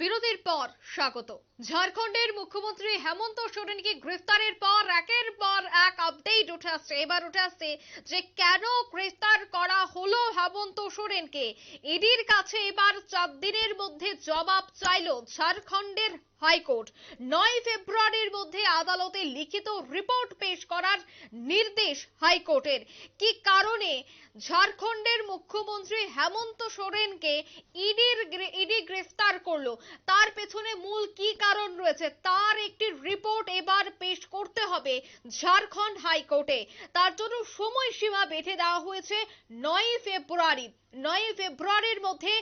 বিরতির পর স্বাগত। ঝাড়খণ্ডের মুখ্যমন্ত্রী হেমন্ত সোরেনকে গ্রেফতারের পর একের পর এক আপডেট উঠে আসছে। এবার উঠে আসছে যে কেন গ্রেফতার করা হলো হেমন্ত সোরেনকে। ইডির কাছে এবার চার দিনের মধ্যে জবাব চাইল ঝাড়খণ্ডের হাইকোর্ট। নয় ফেব্রুয়ারির মধ্যে আদালতে লিখিত রিপোর্ট পেশ করার নির্দেশ হাইকোর্টের। কি কারণে? ঝাড়খণ্ডের মুখ্যমন্ত্রী হেমন্ত সোরেনকে ইডির ইডি গ্রেফতার করল। তার পেছনে মূল কি কারণ রয়েছে? তার একটি রিপোর্ট এবার পেশ করতে হবে ঝাড়খণ্ড হাইকোর্টে। তার জন্য সময়সীমা বেঁধে দেওয়া হয়েছে নয় ফেব্রুয়ারি। নয় ফেব্রুয়ারির মধ্যে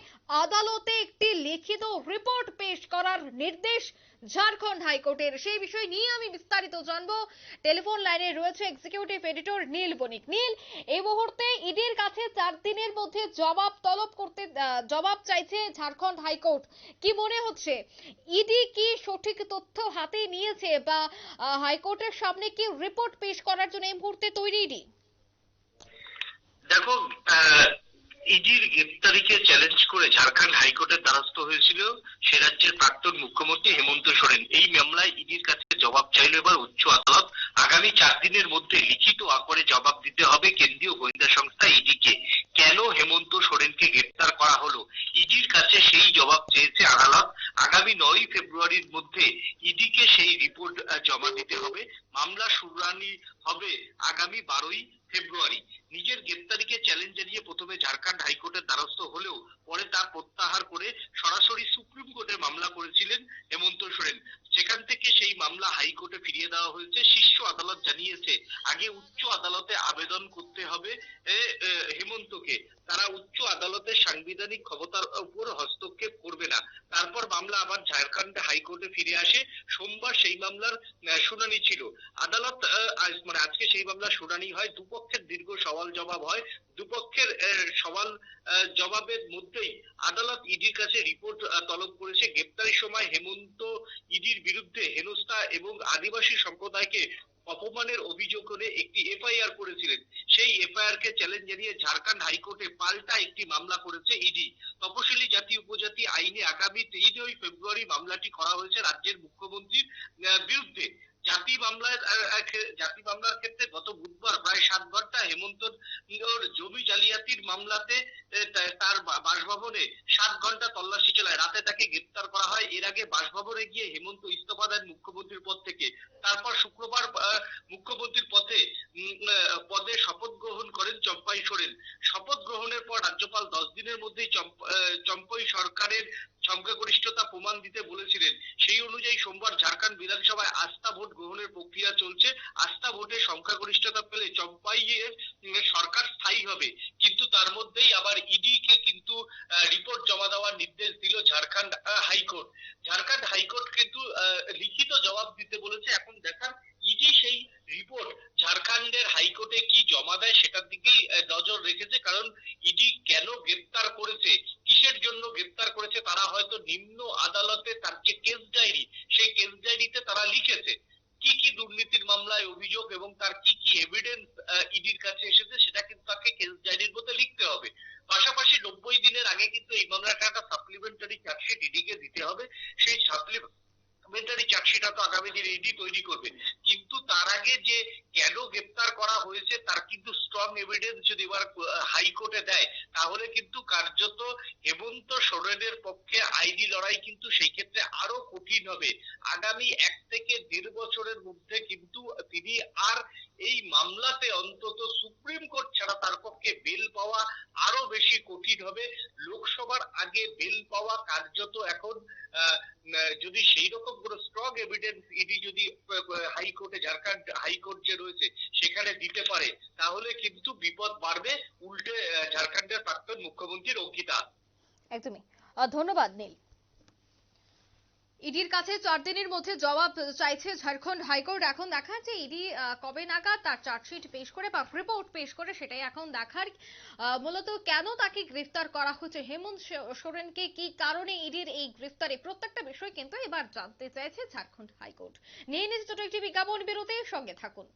আদালতে একটি লিখিত রিপোর্ট পেশ করার নির্দেশ ঝাড়খণ্ড হাইকোর্টের সেই বিষয় নিয়ে আমি বিস্তারিত জানব। টেলিফোন লাইনে রয়েছে এক্সিকিউটিভ এডিটর নীল বণিক। নীল, এই মুহূর্তে ইডির কাছে চার দিনের মধ্যে জবাব তলব করতে জবাব চাইছে ঝাড়খণ্ড হাইকোর্ট। কি মনে হচ্ছে? ইডি কি সঠিক তথ্য হাতে নিয়েছে বা হাইকোর্টের সামনে কি রিপোর্ট পেশ করার জন্য এই মুহূর্তে তৈরি ইডি? দেখো ইডির গ্রেপ্তারিকে চ্যালেঞ্জ করে ঝাড়খণ্ড হাইকোর্টের দ্বারস্থ হয়েছিল সে রাজ্যের প্রাক্তন মুখ্যমন্ত্রী হেমন্ত সোরেন। এই মামলায় ইডির কাছে জবাব চাইল এবার উচ্চ আদালত। আগামী চার দিনের মধ্যে লিখিত আকারে জবাব দিতে হবে কেন্দ্রীয় গোয়েন্দা সংস্থা ইডিকে। কেন হেমন্ত সোরেনকে গ্রেপ্তার করা হলো? ইডির কাছে সেই জবাব চেয়েছে আদালত। আগামী নয় ফেব্রুয়ারির মধ্যে ইডিকে সেই রিপোর্ট জমা দিতে হবে। মামলা শুনানি হবে আগামী বারোই ফেব্রুয়ারি। নিজের গ্রেপ্তারিকে চ্যালেঞ্জ জানিয়ে প্রথমে ঝাড়খণ্ড হাইকোর্টের দ্বারস্থ হলেও পরে তা প্রত্যাহার করে সরাসরি সুপ্রিম কোর্টে মামলা করেছিলেন হেমন্ত সোরেন। থেকে সেই মামলা হাইকোর্টে ফিরিয়ে দেওয়া হয়েছে। শীর্ষ আদালত জানিয়েছে, আগে উচ্চ আদালতে আবেদন করতে হবে হেমন্তকে। তারা উচ্চ আদালতের সাংবিধানিক ক্ষমতার উপর হস্তক্ষেপ করবে না। তারপর মামলা আবার ঝাড়খণ্ড হাইকোর্টে ফিরে আসে। সোমবার সেই মামলার শুনানি ছিল। আদালত মানে আজকে সেই মামলার শুনানি হয়। দুপক্ষের দীর্ঘ সওয়াল জবাব হয়। দুপক্ষের সওয়াল জবাবের মধ্যেই আদালত ইডির কাছে রিপোর্ট তলব করেছে। গ্রেপ্তারের সময় হেমন্ত ইডির বিরুদ্ধে হেনস্থা এবং আদিবাসী সম্প্রদায়কে অপমানের অভিযোগ করে একটি এফআইআর করেছিলেন। সেই এফআইআর কে চ্যালেঞ্জ জানিয়ে ঝাড়খণ্ড হাইকোর্টে পাল্টা একটি মামলা করেছে ইডি। তপশিলি জাতি উপজাতি আইনে আগামী তেইশই ফেব্রুয়ারি মামলাটি করা হয়েছে রাজ্যের মুখ্যমন্ত্রীর বিরুদ্ধে। জাতি ক্ষে- জাতি মামলার ক্ষেত্রে গত সাত ঘণ্টা হেমন্ত জমি জালিয়াতির মামলাতে তার বাসভবনে সাত ঘণ্টা তল্লাশি চালায়। রাতে তাকে গ্রেপ্তার করা হয়। এর আগে বাসভবনে গিয়ে হেমন্ত ইস্তফা দেন মুখ্যমন্ত্রীর পদ থেকে। তারপর শুক্রবার মুখ্যমন্ত্রীর পথে পদে শপথ গ্রহণ করেন চম্পাই সোরেন। শপথ গ্রহণের পর রাজ্যপাল দশ দিনের মধ্যেই চম্পাই সরকারের সংখ্যাগরিষ্ঠতা প্রমাণ দিতে বলেছিলেন। সেই অনুযায়ী সোমবার ঝাড়খণ্ড বিধানসভায় আস্থা ভোট গ্রহণের প্রক্রিয়া চলছে। আস্থা ভোটে সংখ্যাগরিষ্ঠতা পেলে চম্পাইয়ের উম, সরকার স্থায়ী হবে। কিন্তু তার মধ্যেই আবার ইডি কে কিন্তু রিপোর্ট জমা দেওয়ার নির্দেশ দিল ঝাড়খণ্ড হাইকোর্ট। ঝাড়খণ্ড হাইকোর্ট কিন্তু লিখিত জবাব দিতে বলেছে, এখন দেখার ইডি সেই রিপোর্ট ঝাড়খণ্ডের হাইকোর্টে কি জমা দেয় সেটার দিকেই নজর রেখেছে, কারণ ইডি কেন গ্রেপ্তার করেছে, কিসের জন্য গ্রেপ্তার করেছে, তারা হয়তো নিম্ন আদালতে তার যে কেস ডায়েরি সেই কেস ডায়েরিতে তারা লিখেছে। কি কি দুর্নীতির মামলায় অভিযোগ এবং তার কি কি এভিডেন্স ইডির কাছে এসেছে, সেটা কিন্তু তাকে কেস ডায়েরির মধ্যে লিখতে হবে। পাশাপাশি নব্বই দিনের আগে কিন্তু এই মামলাটা একটা সাপ্লিমেন্টারি চার্জশিট ইডিকে দিতে হবে। সেই সাপ্লিমেন্টারি চার্জশিটটা তো আগামী দিনে ইডি তৈরি করবে। কিন্তু তার আগে যে কেন গ্রেপ্তার করা হয়েছে, তার কিন্তু স্ট্রং এভিডেন্স যদি এবার হাইকোর্টে দেয়, তাহলে কিন্তু কার্যত হেমন্ত সোরেনের পক্ষে আইনি লড়াই কিন্তু সেই ক্ষেত্রে আরও কঠিন হবে। আগামী এক থেকে দেড় বছরের মধ্যে কিন্তু তিনি আর এই মামলাতে অন্তত সুপ্রিম কোর্ট ছাড়া তার পক্ষে বেল পাওয়া আরও বেশি কঠিন হবে। লোকসভার আগে বেল পাওয়া কার্যত এখন যদি সেই রকম কোনো স্ট্রং এভিডেন্স ইডি যদি হাইকোর্টে ঝাড়খণ্ড হাইকোর্ট যে রয়েছে, সেখানে দিতে পারে, তাহলে কিন্তু বিপদ বাড়বে উল্টে ঝাড়খণ্ডের প্রাক্তন মুখ্যমন্ত্রীর অঙ্কিতা। একদমই। ধন্যবাদ নীল। ইডির কাছে চার দিনের মধ্যে জবাব চাইছে ঝাড়খণ্ড হাইকোর্ট। এখন দেখার যে ইডি কবে নাগাদ তার চার্জশিট পেশ করে বা রিপোর্ট পেশ করে সেটাই এখন দেখার। মূলত কেন তাকে গ্রেফতার করা হচ্ছে? হেমন্ত সোরেনকে কি কারণে ইডির এই গ্রেফতারে? প্রত্যেকটা বিষয় কিন্তু এবার জানতে চাইছে ঝাড়খণ্ড হাইকোর্ট। নিয়ে নিচ্ছে ছোট একটি বিজ্ঞাপন বিরতির সঙ্গে থাকুন।